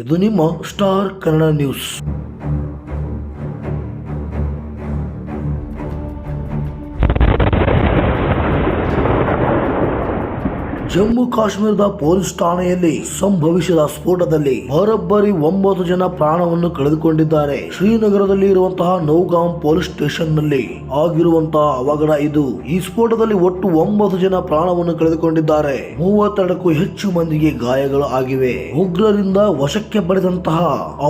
ಇದು ನಿಮ್ಮ ಸ್ಟಾರ್ ಕನ್ನಡ ಜಮ್ಮು ಕಾಶ್ಮೀರದ ಪೊಲೀಸ್ ಠಾಣೆಯಲ್ಲಿ ಸಂಭವಿಸಿದ ಸ್ಫೋಟದಲ್ಲಿ ಬರೋಬ್ಬರಿ ಒಂಬತ್ತು ಜನ ಪ್ರಾಣವನ್ನು ಕಳೆದುಕೊಂಡಿದ್ದಾರೆ. ಶ್ರೀನಗರದಲ್ಲಿ ಇರುವಂತಹ ನೌಗಾಂ ಪೊಲೀಸ್ ಸ್ಟೇಷನ್ನಲ್ಲಿ ಆಗಿರುವಂತಹ ಅವಘಡ ಇದು. ಈ ಸ್ಫೋಟದಲ್ಲಿ ಒಟ್ಟು ಒಂಬತ್ತು ಜನ ಪ್ರಾಣವನ್ನು ಕಳೆದುಕೊಂಡಿದ್ದಾರೆ. ಮೂವತ್ತೆರಡಕ್ಕೂ ಹೆಚ್ಚು ಮಂದಿಗೆ ಗಾಯಗಳು ಆಗಿವೆ. ಉಗ್ರರಿಂದ ವಶಕ್ಕೆ ಪಡೆದಂತಹ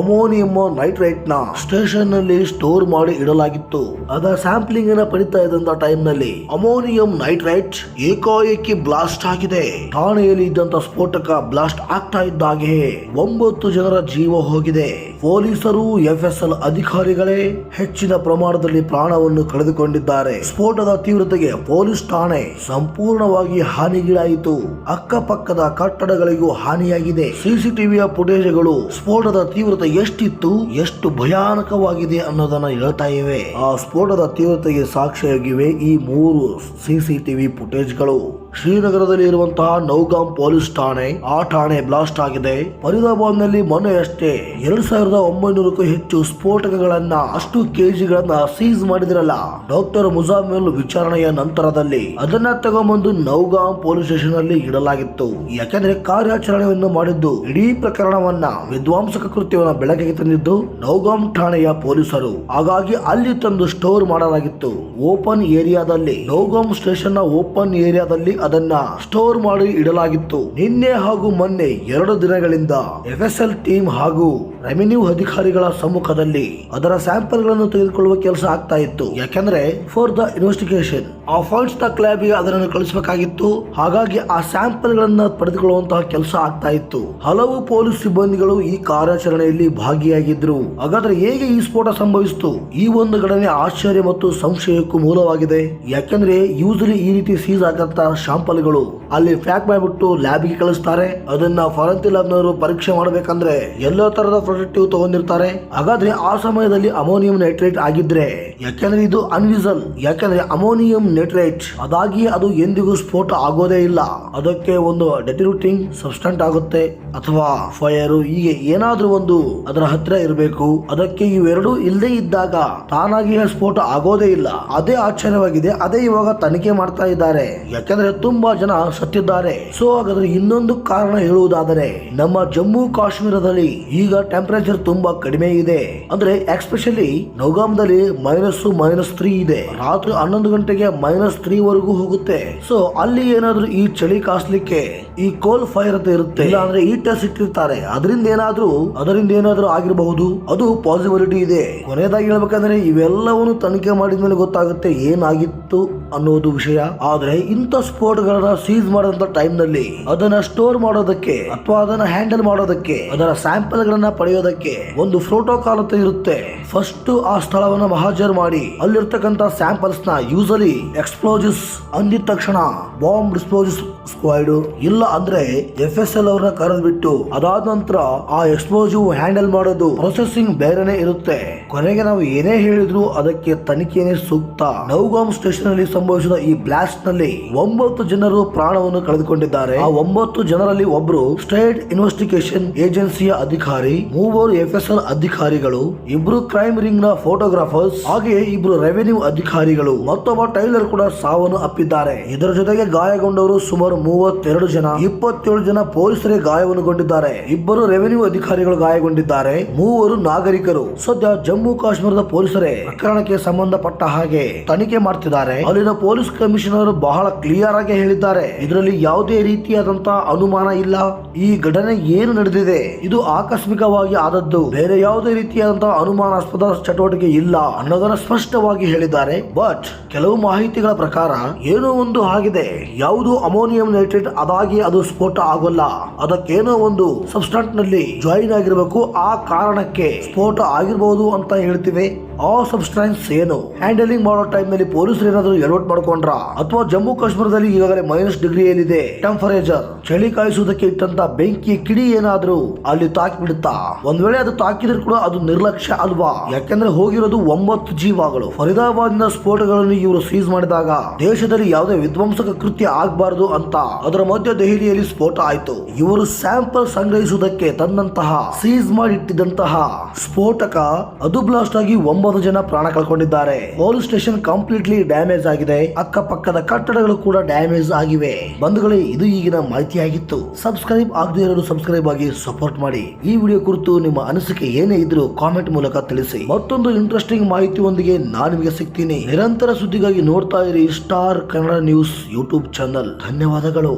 ಅಮೋನಿಯಂ ನೈಟ್ರೈಟ್ನ ಸ್ಟೇಷನ್ನಲ್ಲಿ ಸ್ಟೋರ್ ಮಾಡಿ ಇಡಲಾಗಿತ್ತು. ಅದರ ಸ್ಯಾಂಪ್ಲಿಂಗ್ ಪಡಿತಾ ಇದ್ದಂತ ಟೈಮ್ನಲ್ಲಿ ಅಮೋನಿಯಂ ನೈಟ್ರೈಟ್ ಏಕಾಏಕಿ ಬ್ಲಾಸ್ಟ್ ಆಗಿದೆ. ಠಾಣೆಯಲ್ಲಿ ಇದ್ದಂತ ಸ್ಫೋಟಕ ಬ್ಲಾಸ್ಟ್ ಆಗ್ತಾ ಇದ್ದಾಗೆ ಒಂಬತ್ತು ಜನರ ಜೀವ ಹೋಗಿದೆ. ಪೊಲೀಸರು, ಎಫ್ಎಸ್ಎಲ್ ಅಧಿಕಾರಿಗಳೇ ಹೆಚ್ಚಿನ ಪ್ರಮಾಣದಲ್ಲಿ ಪ್ರಾಣವನ್ನು ಕಳೆದುಕೊಂಡಿದ್ದಾರೆ. ಸ್ಫೋಟದ ತೀವ್ರತೆಗೆ ಪೊಲೀಸ್ ಠಾಣೆ ಸಂಪೂರ್ಣವಾಗಿ ಹಾನಿಗೀಡಾಯಿತು. ಅಕ್ಕಪಕ್ಕದ ಕಟ್ಟಡಗಳಿಗೂ ಹಾನಿಯಾಗಿದೆ. ಸಿಸಿಟಿವಿಯ ಫುಟೇಜ್ಗಳು ಸ್ಫೋಟದ ತೀವ್ರತೆ ಎಷ್ಟಿತ್ತು, ಎಷ್ಟು ಭಯಾನಕವಾಗಿದೆ ಅನ್ನೋದನ್ನ ಹೇಳ್ತಾ ಇವೆ. ಆ ಸ್ಫೋಟದ ತೀವ್ರತೆಗೆ ಸಾಕ್ಷಿಯಾಗಿವೆ ಈ ಮೂರು ಸಿಸಿಟಿವಿ ಫುಟೇಜ್ಗಳು. ಶ್ರೀನಗರದಲ್ಲಿ ಇರುವಂತಹ ನೌಗಾಂ ಪೊಲೀಸ್ ಠಾಣೆ, ಆ ಠಾಣೆ ಬ್ಲಾಸ್ಟ್ ಆಗಿದೆ. ಫರೀದಾಬಾದ್ನಲ್ಲಿ ಮೊನ್ನೆಯಷ್ಟೇ ಎರಡ್ ಸಾವಿರದ ಒಂಬೈನೂರಕ್ಕೂ ಹೆಚ್ಚು ಸ್ಫೋಟಕಗಳನ್ನ, ಅಷ್ಟು ಕೆಜಿಗಳನ್ನ ಸೀಸ್ ಮಾಡಿದ್ರಲ್ಲ. ಡಾಕ್ಟರ್ ಮುಜಾಮಿಲ್ ವಿಚಾರಣೆಯ ನಂತರದಲ್ಲಿ ಅದನ್ನ ತಗೊಂಬಂದು ನೌಗಾಂ ಪೊಲೀಸ್ ಸ್ಟೇಷನ್ ಅಲ್ಲಿ ಇಡಲಾಗಿತ್ತು. ಯಾಕೆಂದ್ರೆ ಕಾರ್ಯಾಚರಣೆಯನ್ನು ಮಾಡಿದ್ದು ಇಡೀ ಪ್ರಕರಣವನ್ನ ವಿಧ್ವಂಸಕ ಕೃತ್ಯವನ್ನ ಬೆಳಕಿಗೆ ತಂದಿದ್ದು ನೌಗಾಂ ಠಾಣೆಯ ಪೊಲೀಸರು. ಹಾಗಾಗಿ ಅಲ್ಲಿ ತಂದು ಸ್ಟೋರ್ ಮಾಡಲಾಗಿತ್ತು. ಓಪನ್ ಏರಿಯಾದಲ್ಲಿ, ನೌಗಾಂ ಸ್ಟೇಷನ್ನ ಓಪನ್ ಏರಿಯಾದಲ್ಲಿ ಅದನ್ನ ಸ್ಟೋರ್ ಮಾಡಿ ಇಡಲಾಗಿತ್ತು. ನಿನ್ನೆ ಹಾಗೂ ಮೊನ್ನೆ ಎರಡು ದಿನಗಳಿಂದ ಎಫ್ಎಸ್ಎಲ್ ಟೀಮ್ ಹಾಗೂ ರೆವಿನ್ಯೂ ಅಧಿಕಾರಿಗಳ ಸಮ್ಮುಖದಲ್ಲಿ ಅದರ ಸ್ಯಾಂಪಲ್ಗಳನ್ನು ತೆಗೆದುಕೊಳ್ಳುವ ಕೆಲಸ ಆಗ್ತಾ ಇತ್ತು. ಯಾಕೆಂದ್ರೆ ಫಾರ್ ದ ಇನ್ವೆಸ್ಟಿಗೇಷನ್ ಆ ಫಾಲ್ಸ್ ದ ಲ್ಯಾಬ್ ಅದನ್ನು ಕಳಿಸಬೇಕಾಗಿತ್ತು. ಹಾಗಾಗಿ ಆ ಸ್ಯಾಂಪಲ್ ಗಳನ್ನ ಪಡೆದುಕೊಳ್ಳುವಂತಹ ಕೆಲಸ ಆಗ್ತಾ ಇತ್ತು. ಹಲವು ಪೊಲೀಸ್ ಸಿಬ್ಬಂದಿಗಳು ಈ ಕಾರ್ಯಾಚರಣೆಯಲ್ಲಿ ಭಾಗಿಯಾಗಿದ್ರು. ಹಾಗಾದ್ರೆ ಹೇಗೆ ಈ ಸ್ಫೋಟ ಸಂಭವಿಸಿತು? ಈ ಒಂದು ಘಟನೆ ಆಶ್ಚರ್ಯ ಮತ್ತು ಸಂಶಯಕ್ಕೂ ಮೂಲವಾಗಿದೆ. ಯಾಕೆಂದ್ರೆ ಯೂಸಲಿ ಈ ರೀತಿ ಸೀಸ್ ಆಗಂತ ಶಾಂಪಲ್ಗಳು ಅಲ್ಲಿ ಪ್ಯಾಕ್ ಮಾಡಿಬಿಟ್ಟು ಲ್ಯಾಬ್ಗೆ ಕಳಿಸ್ತಾರೆ. ಅದನ್ನ ಫಾರೆನ್ಸಿ ಲ್ಯಾಬ್ನವರು ಪರೀಕ್ಷೆ ಮಾಡಬೇಕಂದ್ರೆ ಎಲ್ಲ ತರದ ಪ್ರೊಡಕ್ಟಿವ್ ತಗೊಂಡಿರ್ತಾರೆ. ಹಾಗಾದ್ರೆ ಆ ಸಮಯದಲ್ಲಿ ಅಮೋನಿಯಂ ನೈಟ್ರೇಟ್ ಆಗಿದ್ರೆ ಯಾಕೆಂದ್ರೆ ಇದು ಅನ್ವಿಸಲ್ ಯಾಕೆಂದ್ರೆ ಅಮೋನಿಯಂ ನೈಟ್ರೇಟ್ ಅದಾಗಿ ಅದು ಎಂದಿಗೂ ಸ್ಫೋಟ ಆಗೋದೇ ಇಲ್ಲ. ಅದಕ್ಕೆ ಒಂದು ಡೆಟಿರೂಟಿಂಗ್ ಸಬ್ಸ್ಟೆಂಟ್ ಆಗುತ್ತೆ ಅಥವಾ ಫೈರ್ ಹೀಗೆ ಏನಾದ್ರೂ ಒಂದು ಅದರ ಹತ್ರ ಇರಬೇಕು. ಅದಕ್ಕೆ ಇವೆರಡು ಇಲ್ಲದೆ ಇದ್ದಾಗ ತಾನಾಗಿ ಸ್ಫೋಟ ಆಗೋದೇ ಇಲ್ಲ. ಅದೇ ಆಶ್ಚರ್ಯವಾಗಿದೆ, ಅದೇ ಇವಾಗ ತನಿಖೆ ಮಾಡ್ತಾ ಇದ್ದಾರೆ. ಯಾಕಂದ್ರೆ ತುಂಬಾ ಜನ ಸತ್ತಿದ್ದಾರೆ. ಸೊ ಹಾಗಾದ್ರೆ ಇನ್ನೊಂದು ಕಾರಣ ಹೇಳುವುದಾದರೆ, ನಮ್ಮ ಜಮ್ಮು ಕಾಶ್ಮೀರದಲ್ಲಿ ಈಗ ಟೆಂಪರೇಚರ್ ತುಂಬಾ ಕಡಿಮೆ ಇದೆ. ಅಂದ್ರೆ ಎಕ್ಸ್ಪೆಷಲಿ ನೌಗಾಮದಲ್ಲಿ ಮೈನಸ್ ಮೈನಸ್ ತ್ರೀ ಇದೆ. ರಾತ್ರಿ ಹನ್ನೊಂದು ಗಂಟೆಗೆ ಮೈನಸ್ ತ್ರೀ ವರೆಗೂ ಹೋಗುತ್ತೆ. ಸೊ ಅಲ್ಲಿ ಏನಾದ್ರೂ ಈ ಚಳಿ ಕಾಸ್ಲಿಕ್ಕೆ ಈ ಕೋಲ್ ಫೈರ್ ಅಂತ ಇರುತ್ತೆ. ಇಲ್ಲ ಅಂದ್ರೆ ಟೆಸ್ಟ್ ಇಟ್ಟಿರ್ತಾರೆ ಅದರಿಂದ ಏನಾದ್ರೂ ಅದರಿಂದ ಏನಾದ್ರೂ ಆಗಿರಬಹುದು. ಅದು ಪಾಸಿಬಿಲಿಟಿ ಇದೆ. ಕೊನೆಯದಾಗಿ ಹೇಳ್ಬೇಕಂದ್ರೆ ಇವೆಲ್ಲವನ್ನು ತನಿಖೆ ಮಾಡಿದ ಮೇಲೆ ಗೊತ್ತಾಗುತ್ತೆ ಏನಾಗಿತ್ತು. ಅನ್ನೋದು ವಿಷಯ. ಆದ್ರೆ ಇಂಥ ಸ್ಫೋಟಗಳನ್ನ ಸೀಸ್ ಮಾಡಿದಂತ ಟೈಮ್ನಲ್ಲಿ ಅದನ್ನ ಸ್ಟೋರ್ ಮಾಡೋದಕ್ಕೆ ಅಥವಾ ಅದನ್ನ ಹ್ಯಾಂಡಲ್ ಮಾಡೋದಕ್ಕೆ, ಅದರ ಸ್ಯಾಂಪಲ್ ಗಳನ್ನ ಪಡೆಯೋದಕ್ಕೆ ಒಂದು ಪ್ರೋಟೋಕಾಲ್ ಅಂತ ಇರುತ್ತೆ. ಫಸ್ಟ್ ಆ ಸ್ಥಳವನ್ನ ಮಹಾಜರ್ ಮಾಡಿ, ಅಲ್ಲಿರ್ತಕ್ಕಂಥ ಸ್ಯಾಂಪಲ್ಸ್ನ ಯೂಸಲಿ ಎಕ್ಸ್ಪ್ಲೋಜಿಸ್ ಅಂದಿದ ತಕ್ಷಣ ಬಾಂಬ್ ಡಿಸ್ಪ್ಲೋಜಿಸ್ ಸ್ಕ್ವಾಡ್ ಇಲ್ಲ ಅಂದ್ರೆ ಎಫ್ ಎಸ್ ಎಲ್ ಅವ್ರನ್ನ ಕರೆದ್ಬಿಟ್ಟು ಅದಾದ ನಂತರ ಆ ಎಕ್ಸ್ಪ್ಲೋಸಿವ್ ಹ್ಯಾಂಡಲ್ ಮಾಡೋದು ಪ್ರೊಸೆಸಿಂಗ್ ಬೇರೆನೆ ಇರುತ್ತೆ. ಕೊನೆಗೆ ನಾವು ಏನೇ ಹೇಳಿದ್ರು ಅದಕ್ಕೆ ತನಿಖೆನೇ ಸೂಕ್ತ. ನೌಗಾಮ್ ಸ್ಟೇಷನ್ ಅಲ್ಲಿ ಸಂಭವಿಸಿದ ಈ ಬ್ಲಾಸ್ಟ್ನಲ್ಲಿ ಒಂಬತ್ತು ಜನರು ಪ್ರಾಣವನ್ನು ಕಳೆದುಕೊಂಡಿದ್ದಾರೆ. ಆ ಒಂಬತ್ತು ಜನರಲ್ಲಿ ಒಬ್ರು ಸ್ಟೇಟ್ ಇನ್ವೆಸ್ಟಿಗೇಷನ್ ಏಜೆನ್ಸಿಯ ಅಧಿಕಾರಿ, ಮೂವರು ಎಫ್ ಎಸ್ ಎಲ್ ಅಧಿಕಾರಿಗಳು, ಇಬ್ರು ಕ್ರೈಮ್ ರಿಂಗ್ನ ಫೋಟೋಗ್ರಾಫರ್ಸ್, ಹಾಗೆಯೇ ಇಬ್ರು ರೆವೆನ್ಯೂ ಅಧಿಕಾರಿಗಳು, ಮತ್ತೊಬ್ಬ ಟೈಲರ್ ಕೂಡ ಸಾವನ್ನು ಅಪ್ಪಿದ್ದಾರೆ. ಇದರ ಜೊತೆಗೆ ಗಾಯಗೊಂಡವರು ಸುಮಾರು ಮೂವತ್ತೆರಡು ಜನ, ಇಪ್ಪತ್ತೇಳು ಜನ ಪೊಲೀಸರೇ ಗಾಯವನ್ನುಗೊಂಡಿದ್ದಾರೆ ಇಬ್ಬರು ರೆವೆನ್ಯೂ ಅಧಿಕಾರಿಗಳು ಗಾಯಗೊಂಡಿದ್ದಾರೆ. ಮೂವರು ನಾಗರಿಕರು. ಸದ್ಯ ಜಮ್ಮು ಕಾಶ್ಮೀರದ ಪೊಲೀಸರೇ ಪ್ರಕರಣಕ್ಕೆ ಸಂಬಂಧಪಟ್ಟ ಹಾಗೆ ತನಿಖೆ ಮಾಡ್ತಿದ್ದಾರೆ. ಅಲ್ಲಿನ ಪೊಲೀಸ್ ಕಮಿಷನರ್ ಬಹಳ ಕ್ಲಿಯರ್ ಆಗಿ ಹೇಳಿದ್ದಾರೆ. ಇದರಲ್ಲಿ ಯಾವುದೇ ರೀತಿಯಾದಂತಹ ಅನುಮಾನ ಇಲ್ಲ. ಈ ಘಟನೆ ಏನು ನಡೆದಿದೆ? ಇದು ಆಕಸ್ಮಿಕವಾಗಿ ಆದದ್ದು. ಬೇರೆ ಯಾವುದೇ ರೀತಿಯಾದಂತಹ ಅನುಮಾನಾಸ್ಪದ ಚಟುವಟಿಕೆ ಇಲ್ಲ ಅನ್ನೋದನ್ನ ಸ್ಪಷ್ಟವಾಗಿ ಹೇಳಿದ್ದಾರೆ. ಬಟ್ ಕೆಲವು ಮಾಹಿತಿಗಳ ಪ್ರಕಾರ ಏನೋ ಒಂದು ಆಗಿದೆ. ಯಾವುದು ಅಮೋನಿಯಂ ನೈಟ್ರೇಟ್ ಅದಾಗಿ ಅದು ಸ್ಫೋಟ ಆಗೋಲ್ಲ. ಅದಕ್ಕೇನೋ ಒಂದು ಸಬ್ಸ್ಟಂಟ್ನಲ್ಲಿ ಜಾಯಿನ್ ಆಗಿರಬೇಕು. ಆ ಕಾರಣಕ್ಕೆ ಸ್ಫೋಟ ಆಗಿರಬಹುದು ಅಂತ ಹೇಳ್ತಿವೆ. ಆ ಸಬ್ಸ್ಟೆನ್ಸ್ ಏನು? ಹ್ಯಾಂಡಲಿಂಗ್ ಮಾಡೋ ಟೈಮ್ನಲ್ಲಿ ಪೊಲೀಸರು ಏನಾದರೂ ಎಡವಟ್ ಮಾಡ್ಕೊಂಡ್ರ? ಅಥವಾ ಜಮ್ಮು ಕಾಶ್ಮೀರದಲ್ಲಿ ಈಗಾಗಲೇ ಮೈನಸ್ ಡಿಗ್ರಿ ಏನಿದೆ? ಟೆಂಪರೇಚರ್ ಚಳಿ ಕಾಯಿಸುವುದಕ್ಕೆ ಇಟ್ಟಂತ ಬೆಂಕಿ, ಕಿಡಿ ಏನಾದರೂ ಅಲ್ಲಿ ತಾಕಿ ಬಿಡುತ್ತಾ ಒಂದ್ ವೇಳೆ ಅದು ತಾಕಿದ್ರು ಕೂಡ ಅದು ನಿರ್ಲಕ್ಷ್ಯ ಅಲ್ವಾ? ಯಾಕೆಂದ್ರೆ ಹೋಗಿರೋದು ಒಂಬತ್ತು ಜೀವಗಳು. ಫರೀದಾಬಾದ್ನ ಸ್ಫೋಟಗಳನ್ನು ಇವರು ಸೀಸ್ ಮಾಡಿದಾಗ ದೇಶದಲ್ಲಿ ಯಾವುದೇ ವಿಧ್ವಂಸಕ ಕೃತ್ಯ ಆಗಬಾರದು ಅಂತ ಅದರ ಮಧ್ಯ ದೆಹಲಿಯಲ್ಲಿ ಸ್ಫೋಟ ಆಯ್ತು. ಇವರು ಸ್ಯಾಂಪಲ್ ಸಂಗ್ರಹಿಸುವುದಕ್ಕೆ ತನ್ನಂತಹ ಸೀಸ್ ಮಾಡಿಟ್ಟಿದ್ದಂತಹ ಸ್ಫೋಟಕ ಅದು ಬ್ಲಾಸ್ಟ್ ಆಗಿ ಒಂಬತ್ತು ಜನ ಪ್ರಾಣ ಕಳ್ಕೊಂಡಿದ್ದಾರೆ. ಪೊಲೀಸ್ ಸ್ಟೇಷನ್ ಕಂಪ್ಲೀಟ್ಲಿ ಡ್ಯಾಮೇಜ್ ಆಗಿದೆ. ಅಕ್ಕಪಕ್ಕದ ಕಟ್ಟಡಗಳು ಕೂಡ ಡ್ಯಾಮೇಜ್ ಆಗಿವೆ. ಬಂಧುಗಳೇ, ಇದು ಈಗಿನ ಮಾಹಿತಿಯಾಗಿತ್ತು. ಸಬ್ಸ್ಕ್ರೈಬ್ ಆಗದೇ ಇರೋರು ಸಬ್ಸ್ಕ್ರೈಬ್ ಆಗಿ ಸಪೋರ್ಟ್ ಮಾಡಿ. ಈ ವಿಡಿಯೋ ಕುರಿತು ನಿಮ್ಮ ಅನಿಸಿಕೆ ಏನೇ ಇದ್ರೂ ಕಾಮೆಂಟ್ ಮೂಲಕ ತಿಳಿಸಿ. ಮತ್ತೊಂದು ಇಂಟ್ರೆಸ್ಟಿಂಗ್ ಮಾಹಿತಿಯೊಂದಿಗೆ ನಾನು ನಿಮಗೆ ಸಿಗ್ತೀನಿ. ನಿರಂತರ ಸುದ್ದಿಗಾಗಿ ನೋಡ್ತಾ ಇರಿ star Kannada news YouTube channel. ಧನ್ಯವಾದಗಳು.